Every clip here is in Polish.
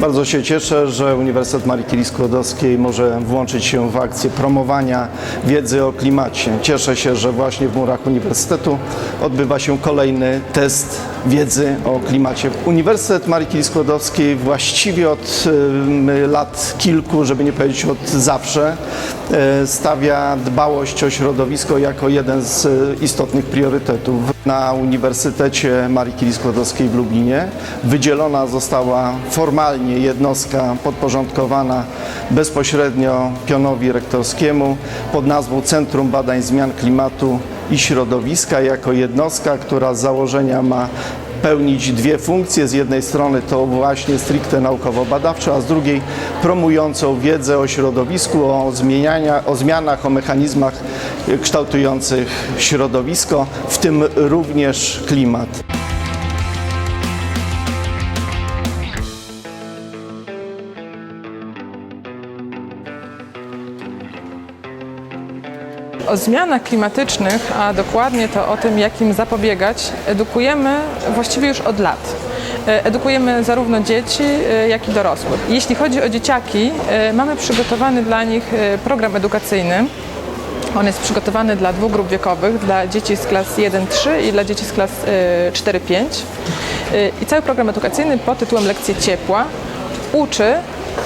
Bardzo się cieszę, że Uniwersytet Marii Curie Skłodowskiej może włączyć się w akcję promowania wiedzy o klimacie. Cieszę się, że właśnie w murach Uniwersytetu odbywa się kolejny test wiedzy o klimacie. Uniwersytet Marii Curie Skłodowskiej właściwie od lat kilku, żeby nie powiedzieć od zawsze, e, stawia dbałość o środowisko jako jeden z istotnych priorytetów. Na Uniwersytecie Marii Curie Skłodowskiej w Lublinie wydzielona została formalnie jednostka podporządkowana bezpośrednio pionowi rektorskiemu pod nazwą Centrum Badań Zmian Klimatu i Środowiska jako jednostka, która z założenia ma pełnić dwie funkcje. Z jednej strony to właśnie stricte naukowo-badawczą, a z drugiej promującą wiedzę o środowisku, o, zmieniania, o zmianach, o mechanizmach kształtujących środowisko, w tym również klimat. O zmianach klimatycznych, a dokładnie to o tym, jak im zapobiegać, edukujemy właściwie już od lat. E, Edukujemy zarówno dzieci, e, jak i dorosłych. Jeśli chodzi o dzieciaki, e, mamy przygotowany dla nich program edukacyjny. On jest przygotowany dla dwóch grup wiekowych, dla dzieci z klas 1-3 i dla dzieci z klas e, 4-5. E, I cały program edukacyjny pod tytułem Lekcje Ciepła uczy,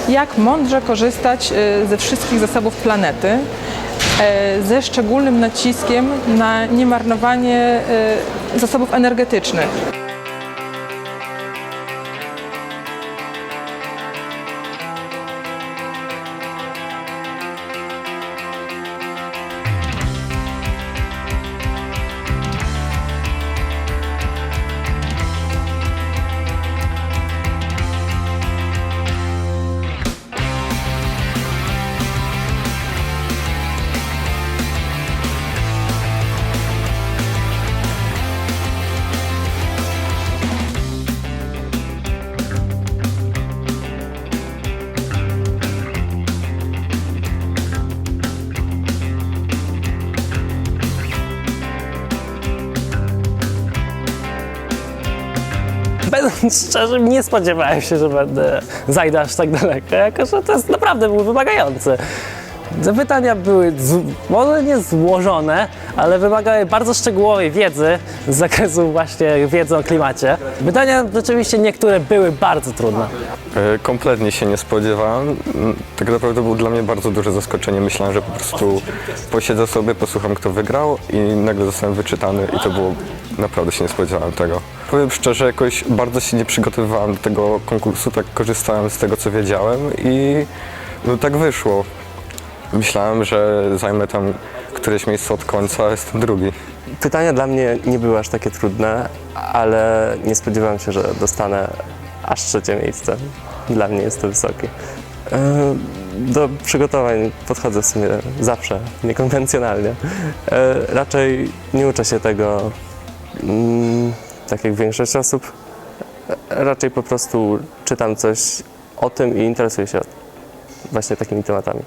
jak mądrze korzystać ze wszystkich zasobów planety, ze szczególnym naciskiem na niemarnowanie e, zasobów energetycznych. Będąc szczerym, nie spodziewałem się, że będę zajdę aż tak daleko, jako że to jest naprawdę było wymagające. Te pytania były może nie złożone, ale wymagały bardzo szczegółowej wiedzy z zakresu właśnie wiedzy o klimacie. Pytania rzeczywiście niektóre były bardzo trudne. E, Kompletnie się nie spodziewałem. Mm, Tak naprawdę było dla mnie bardzo duże zaskoczenie. Myślałem, że po prostu posiedzę sobie, posłucham kto wygrał i nagle zostałem wyczytany i to było, naprawdę się nie spodziewałem tego. Powiem szczerze, jakoś bardzo się nie przygotowywałem do tego konkursu, tak korzystałem z tego co wiedziałem i no tak wyszło. Myślałem, że zajmę tam któreś miejsce od końca, a jestem drugi. Pytania dla mnie nie były aż takie trudne, ale nie spodziewałem się, że dostanę aż trzecie miejsce. Dla mnie jest to wysokie. E, Do przygotowań podchodzę w sumie zawsze niekonwencjonalnie. E, Raczej nie uczę się tego mm, tak jak większość osób. E, Raczej po prostu czytam coś o tym i interesuję się właśnie takimi tematami.